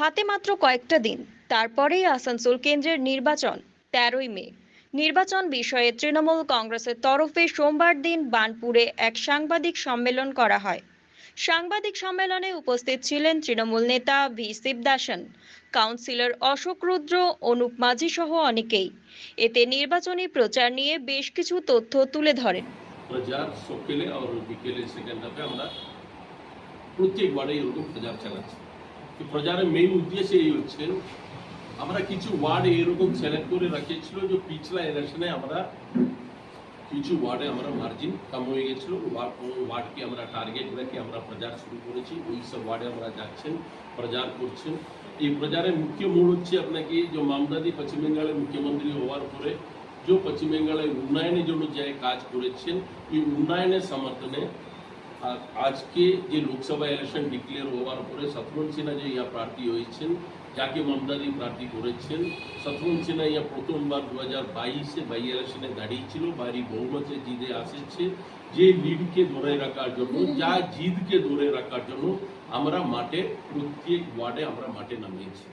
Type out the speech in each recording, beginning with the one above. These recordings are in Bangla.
হাতে মাত্র কয়েকটা দিন। তারপরেই আসানসোল কেন্দ্রের নির্বাচন, তেরোই মে। নির্বাচন বিষয়ে তৃণমূল কংগ্রেসের তরফে সোমবার দিন বানপুরে এক সাংবাদিক সম্মেলন করা হয়। সাংবাদিক সম্মেলনে উপস্থিত ছিলেন তৃণমূল নেতা ভি. শিবদাসন, কাউন্সিলর অশোক রুদ্র, অনুপ মাঝি সহ অনেকেই। এতে নির্বাচনী প্রচার নিয়ে বেশ কিছু তথ্য তুলে ধরেন। প্রচার সকালে আর বিকেলে সেকেন্ড হাফে আমরা এরকম প্রচার চালাচ্ছি। প্রচারের মেইন উদ্দেশ্য এই হচ্ছে আমরা কিছু ওয়ার্ড এরকম সিলেক্ট করে রাখিয়েছিল যে পিছলা ইলেকশনে আমরা কিছু ওয়ার্ডে আমরা মার্জিন কম হয়ে গেছিল ওয়ার্ডকে আমরা টার্গেট রেখে আমরা প্রচার শুরু করেছি ওই সব ওয়ার্ডে আমরা যাচ্ছেন প্রচার করছেন এই প্রচারের মুখ্য মূল হচ্ছে আপনাকে যে মামদাদি পশ্চিম বেঙ্গলের মুখ্যমন্ত্রী হওয়ার পরে যে পশ্চিম বেঙ্গলের উন্নয়নের জন্য যে কাজ করেছেন এই উন্নয়নের সমর্থনে আজকে যে লোকসভা ইলেকশন ডিক্লেয়ার হওয়ার পরে শত্রুঘ্ন সিনহা যে ইয়া প্রার্থী হয়েছেন যাকে মমতাদি প্রার্থী করেছেন শত্রুঘ্ন সিনহা ইয়া প্রথমবার দু হাজার বাইশে বাই ইলেকশনে দাঁড়িয়েছিল ভারী বহুমতে জিতে আসছে যে লিডকে ধরে রাখার জন্য যা জিদকে ধরে রাখার জন্য আমরা মাঠে প্রত্যেক ওয়ার্ডে আমরা মাঠে নামিয়েছি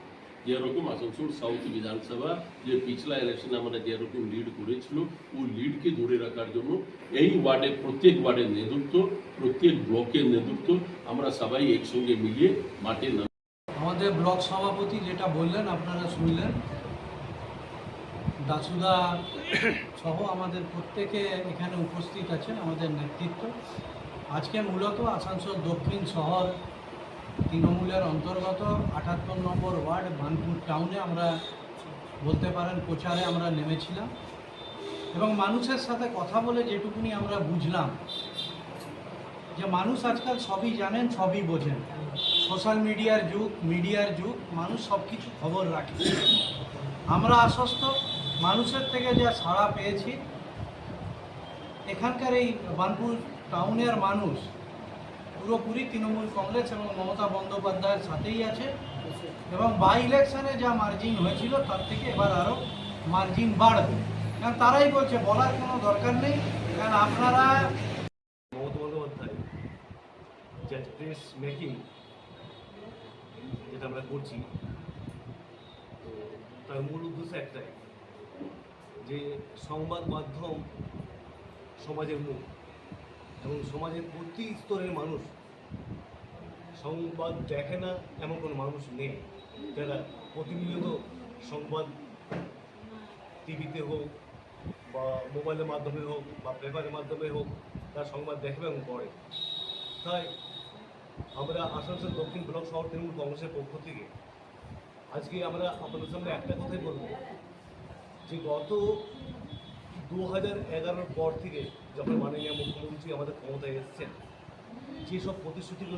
যেরকম আসানসোল সাউথ বিধানসভা যে পিছলা ইলেকশনে আমরা যেরকম লিড করেছিল ওই লিডকে ধরে রাখার জন্য এই ওয়ার্ডে প্রত্যেক ওয়ার্ডের নেতৃত্ব, প্রত্যেক ব্লকের নেতৃত্ব আমরা সবাই একসঙ্গে মিলিয়ে মাঠে নামি আমাদের ব্লক সভাপতি যেটা বললেন, আপনারা শুনলেন। দাসুদা সহ আমাদের প্রত্যেকে এখানে উপস্থিত আছেন, আমাদের নেতৃত্ব। আজকে মূলত আসানসোল দক্ষিণ শহর তৃণমূলের অন্তর্গত আটাত্তর নম্বর ওয়ার্ড বানপুর টাউনে আমরা বলতে পারেন প্রচারে আমরা নেমেছিলাম। এবং মানুষের সাথে কথা বলে যেটুকুনি আমরা বুঝলাম, যে মানুষ আজকাল সবই জানেন, সবই বোঝেন। সোশ্যাল মিডিয়ার যুগ মিডিয়ার যুগ, মানুষ সব কিছু খবর রাখে। আমরা আশ্বস্ত, মানুষের থেকে যা সাড়া পেয়েছি, এখানকার এই বানপুর টাউনের মানুষ পুরোপুরি তৃণমূল কংগ্রেস এবং মমতা বন্দ্যোপাধ্যায়ের সাথেই আছে। এবং বাই ইলেকশনে যা মার্জিন হয়েছিল, তার থেকে এবার আরও মার্জিন বাড়বে। কারণ তারাই বলছে, বলার কোনো দরকার নেই। কারণ আপনারা মমতা বন্দ্যোপাধ্যায় মেকিং যেটা আমরা করছি তার মূল উদ্দেশ্য একটাই, যে সংবাদ মাধ্যম সমাজের মুখ এবং সমাজের প্রতি স্তরের মানুষ সংবাদ দেখে না, এমন কোনো মানুষ নেই। যারা প্রতিনিয়ত সংবাদ টিভিতে হোক বা মোবাইলের মাধ্যমে হোক বা পেপারের মাধ্যমে হোক, তার সংবাদ দেখবে এবং পড়ে। তাই আমরা আসানসোল দক্ষিণ ব্লক শহর তৃণমূল কংগ্রেসের পক্ষ থেকে আজকে আমরা আপনাদের সামনে একটা কথাই বলব যে গত দু হাজার এগারোর পর থেকে যখন মাননীয় মুখ্যমন্ত্রী আমাদের ক্ষমতায় এসছেন যেসব প্রতিশ্রুতিগুলো